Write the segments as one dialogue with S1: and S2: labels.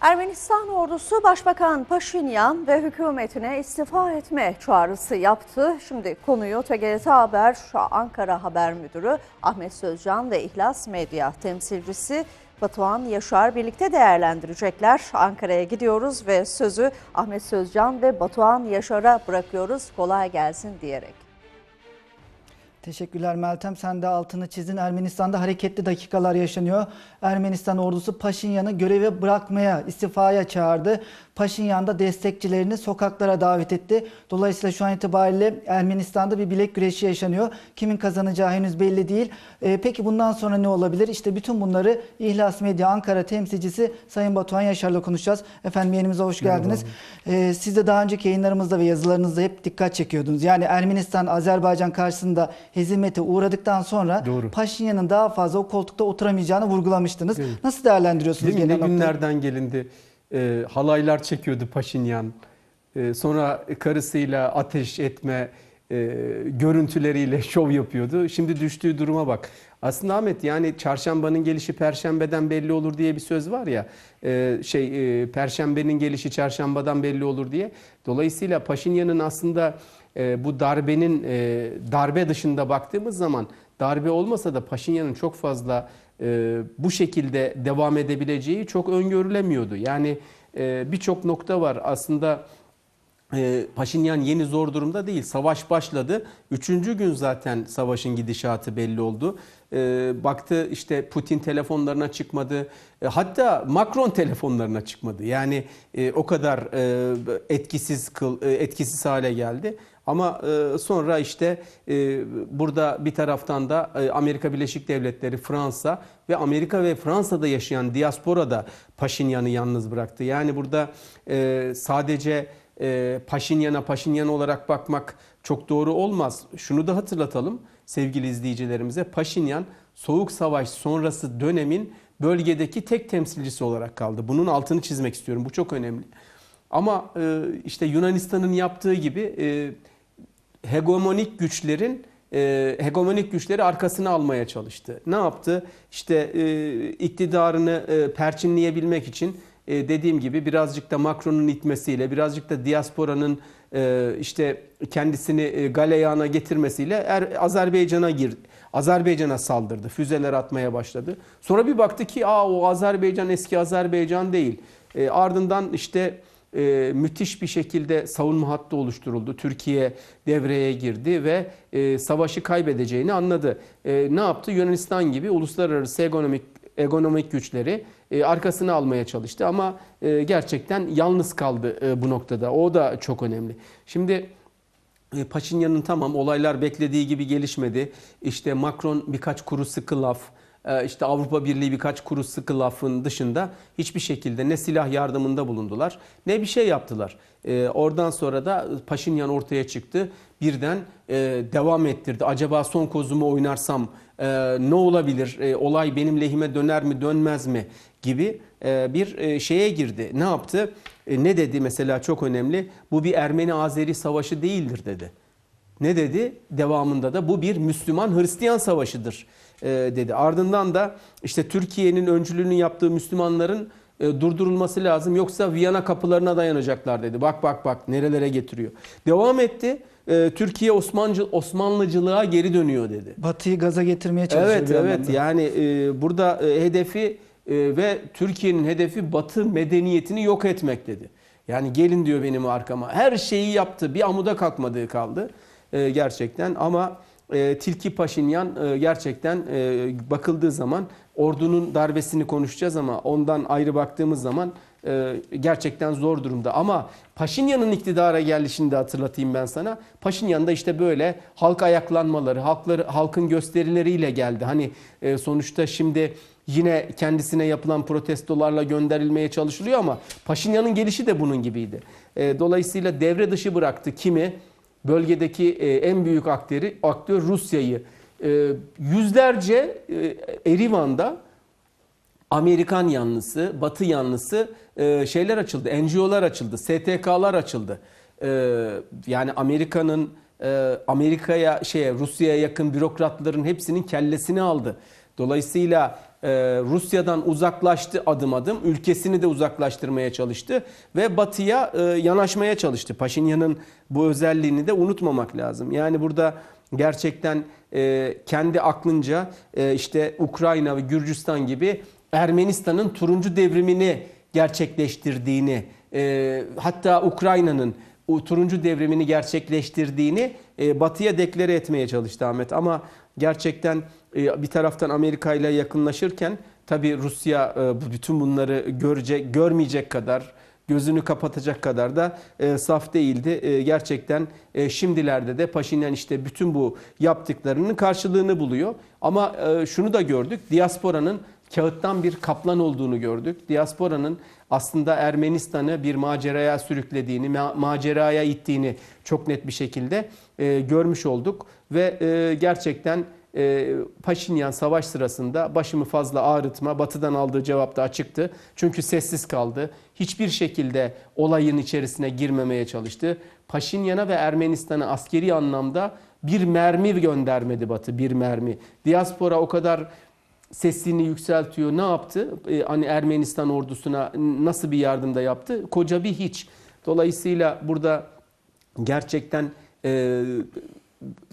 S1: Ermenistan ordusu Başbakan Paşinyan ve hükümetine istifa etme çağrısı yaptı. Şimdi konuyu TGRT Haber Ankara Haber Müdürü Ahmet Sözcan ve İhlas Medya temsilcisi Batuhan Yaşar birlikte değerlendirecekler. Ankara'ya gidiyoruz ve sözü Ahmet Sözcan ve Batuhan Yaşar'a bırakıyoruz. Kolay gelsin diyerek.
S2: Teşekkürler Meltem. Sen de altını çizdin. Ermenistan'da hareketli dakikalar yaşanıyor. Ermenistan ordusu Paşinyan'ı göreve bırakmaya, istifaya çağırdı. Paşinyan da destekçilerini sokaklara davet etti. Dolayısıyla şu an itibariyle Ermenistan'da bir bilek güreşi yaşanıyor. Kimin kazanacağı henüz belli değil. Ee, peki bundan sonra ne olabilir? İşte bütün bunları İhlas Medya Ankara temsilcisi Sayın Batuhan Yaşar'la konuşacağız. Efendim yayınımıza hoş geldiniz. Ee, siz de daha önceki yayınlarımızda ve yazılarınızda hep dikkat çekiyordunuz. Yani Ermenistan Azerbaycan karşısında hezimete uğradıktan sonra
S3: Doğru.
S2: Paşinyan'ın daha fazla o koltukta oturamayacağını vurgulamıştınız. Nasıl değerlendiriyorsunuz
S3: Değil mi? Ne
S2: genel noktayı?
S3: günlerden gelindi. E, halaylar çekiyordu Paşinyan. E, sonra karısıyla ateş etme e, görüntüleriyle şov yapıyordu. Şimdi düştüğü duruma bak. Aslında Ahmet yani çarşambanın gelişi perşembeden belli olur diye bir söz var ya. e, şey e, perşembenin gelişi çarşambadan belli olur diye. Dolayısıyla Paşinyan'ın aslında e, bu darbenin e, darbe dışında baktığımız zaman darbe olmasa da Paşinyan'ın çok fazla e, bu şekilde devam edebileceği çok öngörülemiyordu. Yani e, birçok nokta var aslında. E, Paşinyan yeni zor durumda değil. Savaş başladı. Üçüncü gün zaten savaşın gidişatı belli oldu. E, baktı işte Putin telefonlarına çıkmadı. E, hatta Macron telefonlarına çıkmadı. Yani e, o kadar e, etkisiz kıl, e, etkisiz hale geldi. Ama sonra işte burada bir taraftan da Amerika Birleşik Devletleri, Fransa ve Amerika ve Fransa'da yaşayan diaspora da Paşinyan'ı yalnız bıraktı. Yani burada sadece e, Paşinyan'a Paşinyan olarak bakmak çok doğru olmaz. Şunu da hatırlatalım sevgili izleyicilerimize. Paşinyan Soğuk Savaş sonrası dönemin bölgedeki tek temsilcisi olarak kaldı. Bunun altını çizmek istiyorum. Bu çok önemli. Ama e, işte Yunanistan'ın yaptığı gibi e, hegemonik güçlerin e, hegemonik güçleri arkasına almaya çalıştı. Ne yaptı? İşte e, iktidarını e, perçinleyebilmek için e, dediğim gibi birazcık da Macron'un itmesiyle, birazcık da diasporanın e, işte kendisini e, galeyana getirmesiyle er, Azerbaycan'a girdi. Azerbaycan'a saldırdı. Füzeler atmaya başladı. Sonra bir baktı ki Aa, o Azerbaycan eski Azerbaycan değil. E, ardından işte e, müthiş bir şekilde savunma hattı oluşturuldu. Türkiye devreye girdi ve e, savaşı kaybedeceğini anladı. E, ne yaptı? Yunanistan gibi uluslararası ekonomik ekonomik güçleri e, arkasına almaya çalıştı ama e, gerçekten yalnız kaldı e, bu noktada. O da çok önemli. Şimdi Paşinyan'ın tamam olaylar beklediği gibi gelişmedi. İşte Macron birkaç kuru sıkı laf, işte Avrupa Birliği birkaç kuru sıkı lafın dışında hiçbir şekilde ne silah yardımında bulundular ne bir şey yaptılar. Oradan sonra da Paşinyan ortaya çıktı. Birden devam ettirdi. Acaba son kozumu oynarsam e, ne olabilir? E, Olay benim lehime döner mi dönmez mi? Gibi e, bir e, şeye girdi. Ne yaptı? E, Ne dedi mesela çok önemli. Bu bir Ermeni-Azeri savaşı değildir dedi. Ne dedi? Devamında da bu bir Müslüman-Hristiyan savaşıdır dedi. Ardından da işte Türkiye'nin öncülüğünü yaptığı Müslümanların durdurulması lazım yoksa Viyana kapılarına dayanacaklar dedi. Bak bak bak nerelere getiriyor. Devam etti. Türkiye Osmancı, Osmanlıcılığa geri dönüyor dedi.
S2: Batı'yı gaza getirmeye çalışıyor
S3: Evet evet
S2: anlamda.
S3: yani burada hedefi ve Türkiye'nin hedefi Batı medeniyetini yok etmek dedi. Yani gelin diyor benim arkama. Her şeyi yaptı. Bir amuda kalkmadığı kaldı e, gerçekten ama e, Tilki Paşinyan e, gerçekten e, bakıldığı zaman ordunun darbesini konuşacağız ama ondan ayrı baktığımız zaman e, gerçekten zor durumda. Ama Paşinyan'ın iktidara gelişini de hatırlatayım ben sana. Paşinyan da işte böyle halk ayaklanmaları, halkları, halkın gösterileriyle geldi. Hani e, sonuçta şimdi yine kendisine yapılan protestolarla gönderilmeye çalışılıyor ama Paşinyan'ın gelişi de bunun gibiydi. E, dolayısıyla devre dışı bıraktı kimi? Bölgedeki e, en büyük aktörü, aktör Rusya'yı. E, yüzlerce e, Erivan'da Amerikan yanlısı, Batı yanlısı e, şeyler açıldı, NGO'lar açıldı, STK'lar açıldı. E, yani Amerika'nın e, Amerika'ya şeye Rusya'ya yakın bürokratların hepsinin kellesini aldı. Dolayısıyla e, Rusya'dan uzaklaştı adım adım. Ülkesini de uzaklaştırmaya çalıştı ve batıya e, yanaşmaya çalıştı. Paşinyan'ın bu özelliğini de unutmamak lazım. Yani burada gerçekten e, kendi aklınca işte Ukrayna ve Gürcistan gibi Ermenistan'ın turuncu devrimini gerçekleştirdiğini e, hatta Ukrayna'nın turuncu devrimini gerçekleştirdiğini e, batıya deklare etmeye çalıştı Ahmet. Ama gerçekten e, bir taraftan Amerika ile yakınlaşırken tabii Rusya e, bütün bunları görecek, görmeyecek kadar gözünü kapatacak kadar da e, saf değildi. E, gerçekten e, şimdilerde de Paşinyan işte bütün bu yaptıklarının karşılığını buluyor. Ama e, şunu da gördük. Diasporanın kağıttan bir kaplan olduğunu gördük. Diasporanın aslında Ermenistan'ı bir maceraya sürüklediğini, ma- maceraya ittiğini çok net bir şekilde e, görmüş olduk. Ve e, gerçekten e, Paşinyan savaş sırasında başımı fazla ağrıtma, batıdan aldığı cevap da açıktı. Çünkü sessiz kaldı. Hiçbir şekilde olayın içerisine girmemeye çalıştı. Paşinyan'a ve Ermenistan'a askeri anlamda bir mermi göndermedi Batı, bir mermi. Diaspora o kadar sesini yükseltiyor. Ne yaptı? Ee, hani Ermenistan ordusuna nasıl bir yardımda yaptı? Koca bir hiç. Dolayısıyla burada gerçekten e,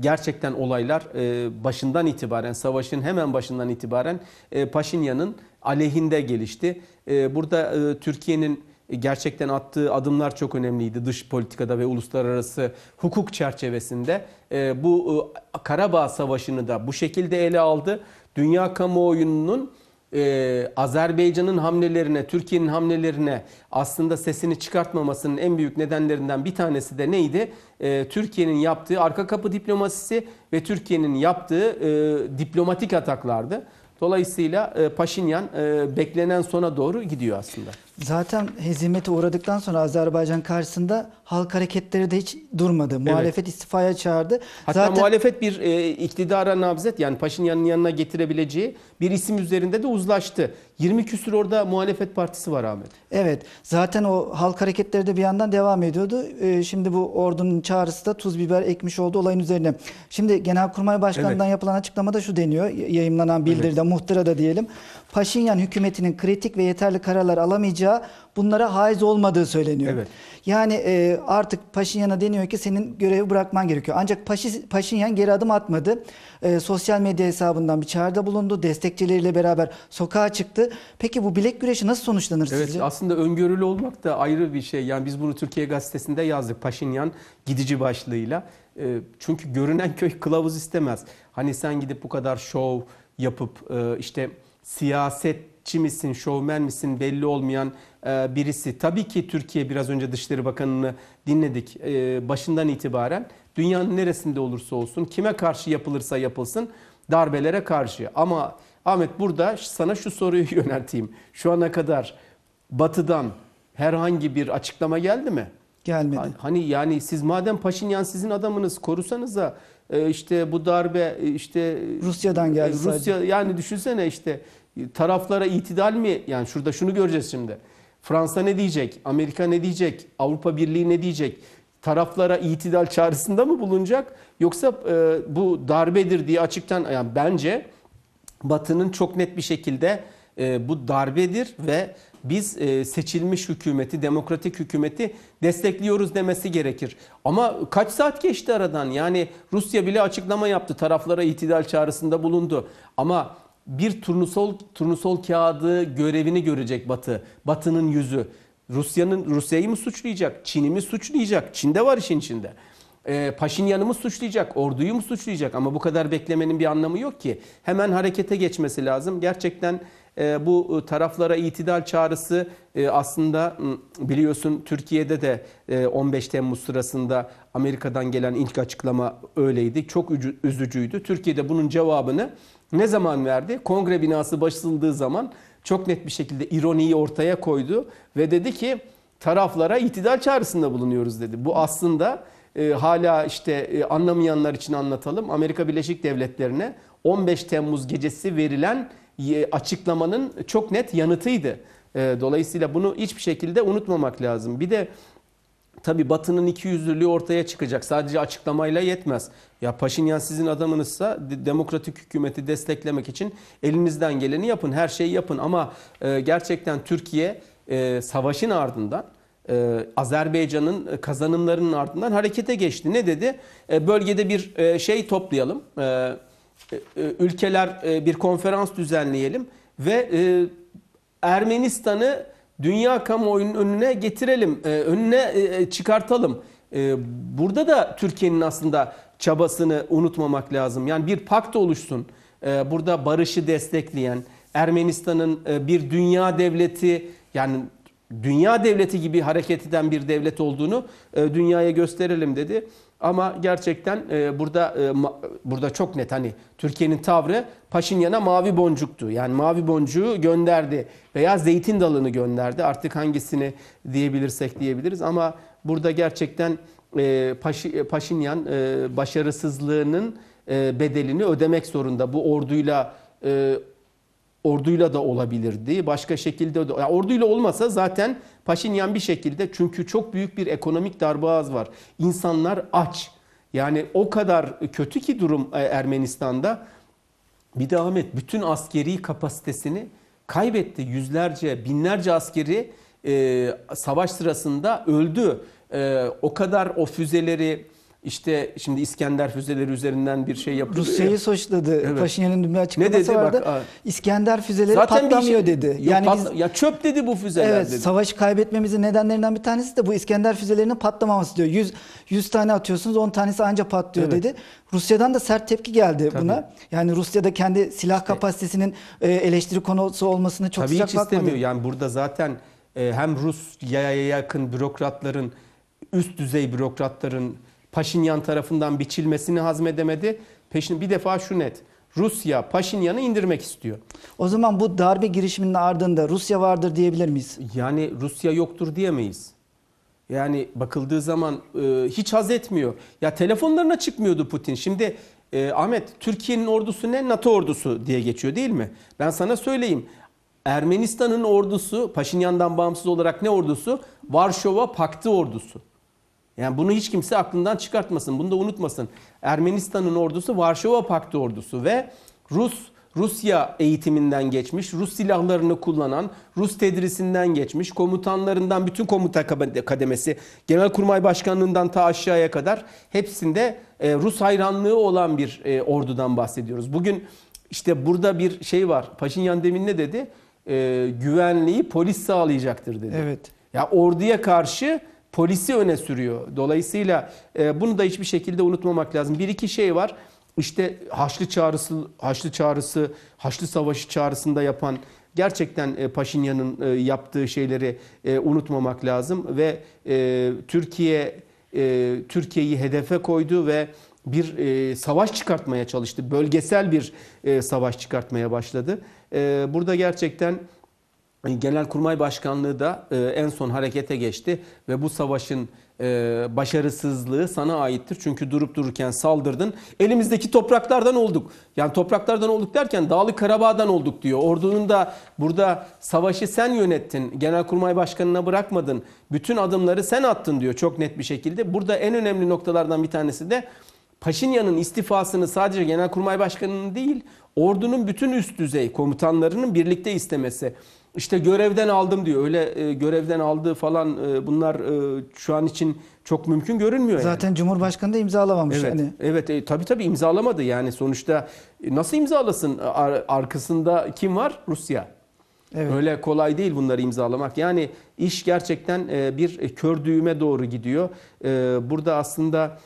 S3: gerçekten olaylar e, başından itibaren savaşın hemen başından itibaren e, Paşinyan'ın aleyhinde gelişti. E, burada e, Türkiye'nin gerçekten attığı adımlar çok önemliydi dış politikada ve uluslararası hukuk çerçevesinde. E, bu e, Karabağ Savaşı'nı da bu şekilde ele aldı. Dünya kamuoyunun e, Azerbaycan'ın hamlelerine, Türkiye'nin hamlelerine aslında sesini çıkartmamasının en büyük nedenlerinden bir tanesi de neydi? E, Türkiye'nin yaptığı arka kapı diplomasisi ve Türkiye'nin yaptığı e, diplomatik ataklardı. Dolayısıyla e, Paşinyan e, beklenen sona doğru gidiyor aslında.
S2: Zaten hezimete uğradıktan sonra Azerbaycan karşısında halk hareketleri de hiç durmadı. Muhalefet istifaya çağırdı.
S3: Hatta
S2: Zaten
S3: muhalefet bir e, iktidara nabzet yani Paşinyan'ın yanına getirebileceği bir isim üzerinde de uzlaştı. 20 küsür orada muhalefet partisi var Ahmet.
S2: Evet, zaten o halk hareketleri de bir yandan devam ediyordu. Ee, şimdi bu ordunun çağrısı da tuz biber ekmiş oldu olayın üzerine. Şimdi Genelkurmay Başkanı'ndan yapılan açıklamada şu deniyor, y- yayımlanan bildiride, muhtırada diyelim. Paşinyan hükümetinin kritik ve yeterli kararlar alamayacağı, bunlara haiz olmadığı söyleniyor.
S3: Evet.
S2: Yani e, artık Paşinyan'a deniyor ki senin görevi bırakman gerekiyor. Ancak Paşi, Paşinyan geri adım atmadı. E, sosyal medya hesabından bir çağrıda bulundu. Destekçileriyle beraber sokağa çıktı. Peki bu bilek güreşi nasıl sonuçlanır
S3: Evet
S2: sizce?
S3: aslında öngörülü olmak da ayrı bir şey. Yani biz bunu Türkiye Gazetesi'nde yazdık. Paşinyan gidici başlığıyla. E, Çünkü görünen köy kılavuz istemez. Hani sen gidip bu kadar şov yapıp e, işte siyasetçi misin, şovmen misin belli olmayan e, birisi. Tabii ki Türkiye biraz önce Dışişleri Bakanı'nı dinledik e, başından itibaren. Dünyanın neresinde olursa olsun kime karşı yapılırsa yapılsın darbelere karşı. Ama Ahmet burada sana şu soruyu yönelteyim. Şu ana kadar Batı'dan herhangi bir açıklama geldi mi?
S2: Gelmedi.
S3: Ha- Hani yani siz madem Paşinyan sizin adamınız korusanıza e, işte bu darbe e, işte
S2: Rusya'dan geldi
S3: e, Rusya yani düşünsene işte taraflara itidal mi yani şurada şunu göreceğiz şimdi. Fransa ne diyecek? Amerika ne diyecek? Avrupa Birliği ne diyecek? Taraflara itidal çağrısında mı bulunacak? Yoksa e, bu darbedir diye açıktan yani bence Batı'nın çok net bir şekilde e, bu darbedir ve biz e, seçilmiş hükümeti, demokratik hükümeti destekliyoruz demesi gerekir. Ama kaç saat geçti aradan? Yani Rusya bile açıklama yaptı. Taraflara itidal çağrısında bulundu. Ama bir turnusol turnusol kağıdı görevini görecek Batı. Batı'nın yüzü. Rusya'nın Rusya'yı mı suçlayacak? Çin'i mi suçlayacak? Çin'de var işin içinde. E, Paşinyan'ı mı suçlayacak, orduyu mu suçlayacak? Ama bu kadar beklemenin bir anlamı yok ki. Hemen harekete geçmesi lazım. Gerçekten bu taraflara itidal çağrısı e, aslında biliyorsun Türkiye'de de e, 15 Temmuz sırasında Amerika'dan gelen ilk açıklama öyleydi. Çok ücü- üzücüydü. Türkiye'de bunun cevabını ne zaman verdi? Kongre binası basıldığı zaman çok net bir şekilde ironiyi ortaya koydu ve dedi ki taraflara itidal çağrısında bulunuyoruz dedi. Bu aslında e, hala işte e, anlamayanlar için anlatalım. Amerika Birleşik Devletleri'ne 15 Temmuz gecesi verilen e, açıklamanın çok net yanıtıydı. E, dolayısıyla bunu hiçbir şekilde unutmamak lazım. Bir de Tabii Batı'nın ikiyüzlülüğü ortaya çıkacak. Sadece açıklamayla yetmez. Ya Paşinyan sizin adamınızsa de- demokratik hükümeti desteklemek için elinizden geleni yapın. Her şeyi yapın ama e, gerçekten Türkiye e, savaşın ardından e, Azerbaycan'ın kazanımlarının ardından harekete geçti. Ne dedi? Bölgede bir şey toplayalım. E, e, ülkeler e, bir konferans düzenleyelim ve Ermenistan'ı dünya kamuoyunun önüne getirelim, önüne çıkartalım. Burada da Türkiye'nin aslında çabasını unutmamak lazım. Yani bir pakt oluşsun. Burada barışı destekleyen, Ermenistan'ın bir dünya devleti yani dünya devleti gibi hareket eden bir devlet olduğunu dünyaya gösterelim dedi. Ama gerçekten e, burada e, burada çok net hani Türkiye'nin tavrı Paşinyan'a mavi boncuktu. Yani mavi boncuğu gönderdi veya zeytin dalını gönderdi. Artık hangisini diyebilirsek diyebiliriz ama burada gerçekten e, Paşi- Paşinyan e, başarısızlığının e, bedelini ödemek zorunda. Bu orduyla e, orduyla da olabilirdi. Başka şekilde de yani orduyla olmasa zaten Paşinyan bir şekilde çünkü çok büyük bir ekonomik darboğaz var. İnsanlar aç. Yani o kadar kötü ki durum e, Ermenistan'da. Bir de Ahmet bütün askeri kapasitesini kaybetti. Yüzlerce, binlerce askeri e, savaş sırasında öldü. E, o kadar o füzeleri işte şimdi İskender füzeleri üzerinden bir şey yapılıyor.
S2: Rusya'yı suçladı.
S3: Evet.
S2: Paşinyan'ın dün bir açıklaması
S3: dedi? Bak,
S2: vardı.
S3: aa.
S2: İskender füzeleri
S3: Zaten
S2: patlamıyor
S3: şey-
S2: dedi.
S3: Yok,
S2: yani
S3: patla-
S2: biz
S3: ya çöp dedi bu füzeler
S2: Evet,
S3: dedi.
S2: savaşı kaybetmemizin nedenlerinden bir tanesi de bu İskender füzelerinin patlamaması diyor. 100 100 tane atıyorsunuz, 10 tanesi anca patlıyor
S3: Evet.
S2: dedi. Rusya'dan da sert tepki geldi
S3: Tabii.
S2: buna. Yani Rusya'da kendi silah kapasitesinin e, eleştiri konusu olmasını çok
S3: Tabii
S2: sıcak
S3: hiç
S2: bakmadı.
S3: istemiyor. Yani burada zaten e, hem Rusya'ya yakın bürokratların, üst düzey bürokratların Paşinyan tarafından biçilmesini hazmedemedi. Peşin bir defa şu net. Rusya Paşinyan'ı indirmek istiyor.
S2: O zaman bu darbe girişiminin ardında Rusya vardır diyebilir miyiz?
S3: Yani Rusya yoktur diyemeyiz. Yani bakıldığı zaman e, hiç haz etmiyor. Ya telefonlarına çıkmıyordu Putin. Şimdi e, Ahmet Türkiye'nin ordusu ne? NATO ordusu diye geçiyor değil mi? Ben sana söyleyeyim. Ermenistan'ın ordusu Paşinyan'dan bağımsız olarak ne ordusu? Varşova Paktı ordusu. Yani bunu hiç kimse aklından çıkartmasın. Bunu da unutmasın. Ermenistan'ın ordusu Varşova Paktı ordusu ve Rus Rusya eğitiminden geçmiş, Rus silahlarını kullanan, Rus tedrisinden geçmiş, komutanlarından bütün komuta kademesi, Genelkurmay Başkanlığından ta aşağıya kadar hepsinde e, Rus hayranlığı olan bir e, ordudan bahsediyoruz. Bugün işte burada bir şey var. Paşinyan demin ne dedi? E, güvenliği polis sağlayacaktır dedi.
S2: Evet.
S3: Ya orduya karşı polisi öne sürüyor. Dolayısıyla e, bunu da hiçbir şekilde unutmamak lazım. Bir iki şey var. İşte Haçlı çağrısı, Haçlı çağrısı, Haçlı Savaşı çağrısında yapan gerçekten e, Paşinyan'ın e, yaptığı şeyleri e, unutmamak lazım ve e, Türkiye e, Türkiye'yi hedefe koydu ve bir e, savaş çıkartmaya çalıştı. Bölgesel bir e, savaş çıkartmaya başladı. E, burada gerçekten Genelkurmay Başkanlığı da e, en son harekete geçti ve bu savaşın e, başarısızlığı sana aittir. Çünkü durup dururken saldırdın. Elimizdeki topraklardan olduk. Yani topraklardan olduk derken Dağlık Karabağ'dan olduk diyor. Ordunun da burada savaşı sen yönettin. Genelkurmay Başkanı'na bırakmadın. Bütün adımları sen attın diyor çok net bir şekilde. Burada en önemli noktalardan bir tanesi de Paşinyan'ın istifasını sadece Genelkurmay Başkanı'nın değil, ordunun bütün üst düzey komutanlarının birlikte istemesi. İşte görevden aldım diyor. Öyle e, görevden aldığı falan e, bunlar e, şu an için çok mümkün görünmüyor. yani.
S2: Zaten Cumhurbaşkanı da imzalamamış.
S3: Evet,
S2: Hani
S3: evet e, tabii tabii imzalamadı yani sonuçta e, nasıl imzalasın Ar- arkasında kim var? Rusya.
S2: Evet.
S3: Öyle kolay değil bunları imzalamak. Yani iş gerçekten e, bir kör düğüme doğru gidiyor. E, Burada aslında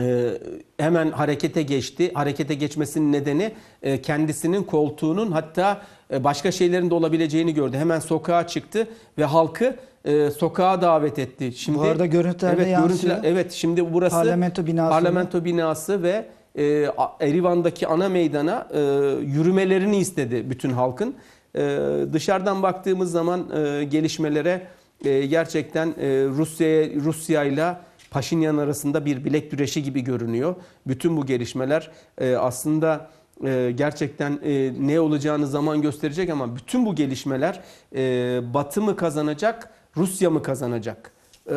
S3: e, hemen harekete geçti. Harekete geçmesinin nedeni e, kendisinin koltuğunun hatta e, başka şeylerin de olabileceğini gördü. Hemen sokağa çıktı ve halkı e, sokağa davet etti. Şimdi
S2: Bu arada görüntülerde
S3: evet,
S2: yansıyor.
S3: görüntüler- evet şimdi burası
S2: Parlamento binası.
S3: Parlamento binası ve e, Erivan'daki ana meydana e, yürümelerini istedi bütün halkın. E, dışarıdan baktığımız zaman e, gelişmelere e, gerçekten e, Rusya'ya Rusya ile Paşinyan arasında bir bilek güreşi gibi görünüyor. Bütün bu gelişmeler e, aslında e, gerçekten e, ne olacağını zaman gösterecek ama bütün bu gelişmeler Batı mı kazanacak, Rusya mı kazanacak?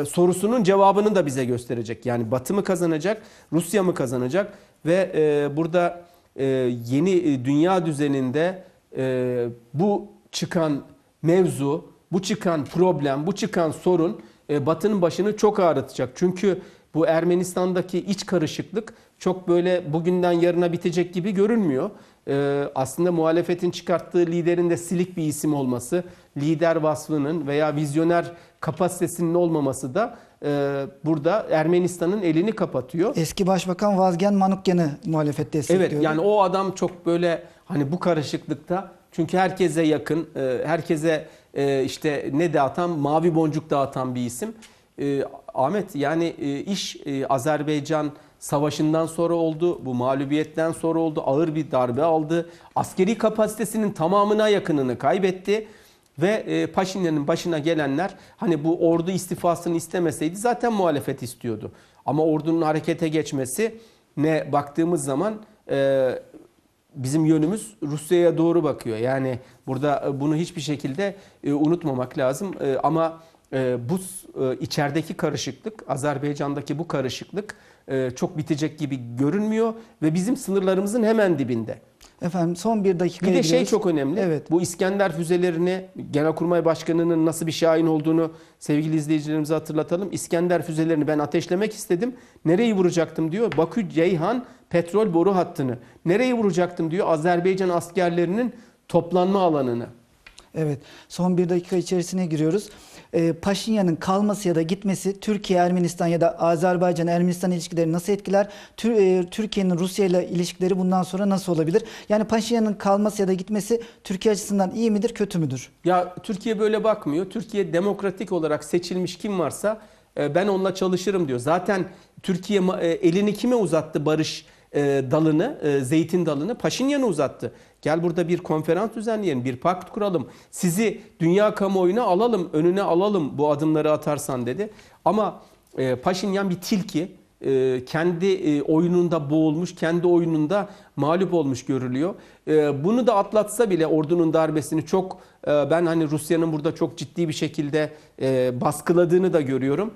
S3: sorusunun cevabını da bize gösterecek. Yani Batı mı kazanacak, Rusya mı kazanacak ve burada yeni dünya düzeninde bu çıkan mevzu, bu çıkan problem, bu çıkan sorun Batı'nın başını çok ağrıtacak. Çünkü bu Ermenistan'daki iç karışıklık çok böyle bugünden yarına bitecek gibi görünmüyor. E, aslında muhalefetin çıkarttığı liderin de silik bir isim olması, lider vasfının veya vizyoner kapasitesinin olmaması da e, burada Ermenistan'ın elini kapatıyor.
S2: Eski Başbakan Vazgen Manukyan'ı muhalefet destekliyor.
S3: Evet yani o adam çok böyle hani bu karışıklıkta çünkü herkese yakın, e, herkese e, işte ne dağıtan, mavi boncuk dağıtan bir isim. E, Ahmet yani iş Azerbaycan savaşından sonra oldu, bu mağlubiyetten sonra oldu, ağır bir darbe aldı. Askeri kapasitesinin tamamına yakınını kaybetti. Ve Paşinyan'ın başına gelenler hani bu ordu istifasını istemeseydi zaten muhalefet istiyordu. Ama ordunun harekete geçmesi ne baktığımız zaman bizim yönümüz Rusya'ya doğru bakıyor. Yani burada e, bunu hiçbir şekilde e, unutmamak lazım. E, ama bu içerideki karışıklık, Azerbaycan'daki bu karışıklık çok bitecek gibi görünmüyor ve bizim sınırlarımızın hemen dibinde.
S2: Efendim son bir dakika
S3: Bir de şey çok önemli.
S2: Evet.
S3: Bu İskender füzelerini Genelkurmay Başkanı'nın nasıl bir şahin olduğunu sevgili izleyicilerimize hatırlatalım. İskender füzelerini ben ateşlemek istedim. Nereyi vuracaktım diyor. Bakü Ceyhan petrol boru hattını. Nereyi vuracaktım diyor. Azerbaycan askerlerinin toplanma alanını.
S2: Evet, son bir dakika içerisine giriyoruz. Ee, Paşinyan'ın kalması ya da gitmesi Türkiye, Ermenistan ya da Azerbaycan, Ermenistan ilişkileri nasıl etkiler? Tür- e, Türkiye'nin Rusya ile ilişkileri bundan sonra nasıl olabilir? Yani Paşinyan'ın kalması ya da gitmesi Türkiye açısından iyi midir, kötü müdür?
S3: Ya Türkiye böyle bakmıyor. Türkiye demokratik olarak seçilmiş kim varsa e, ben onunla çalışırım diyor. Zaten Türkiye e, elini kime uzattı barış e, dalını, e, zeytin dalını? Paşinyan'a uzattı. Gel burada bir konferans düzenleyelim, bir pakt kuralım. Sizi dünya kamuoyuna alalım, önüne alalım bu adımları atarsan dedi. Ama e, Paşinyan bir tilki. Kendi oyununda boğulmuş, kendi oyununda mağlup olmuş görülüyor. Bunu da atlatsa bile ordunun darbesini çok ben hani Rusya'nın burada çok ciddi bir şekilde baskıladığını da görüyorum.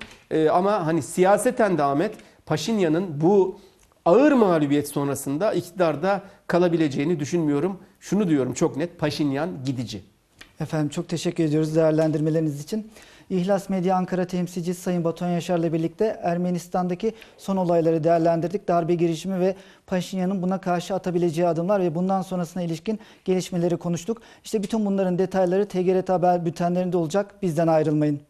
S3: Ama hani siyaseten de Ahmet Paşinyan'ın bu ağır mağlubiyet sonrasında iktidarda kalabileceğini düşünmüyorum. Şunu diyorum çok net Paşinyan gidici.
S2: Efendim çok teşekkür ediyoruz değerlendirmeleriniz için. İhlas Medya Ankara temsilcisi Sayın Batuhan Yaşar'la birlikte Ermenistan'daki son olayları değerlendirdik. Darbe girişimi ve Paşinyan'ın buna karşı atabileceği adımlar ve bundan sonrasına ilişkin gelişmeleri konuştuk. İşte bütün bunların detayları TGRT Haber bültenlerinde olacak. Bizden ayrılmayın.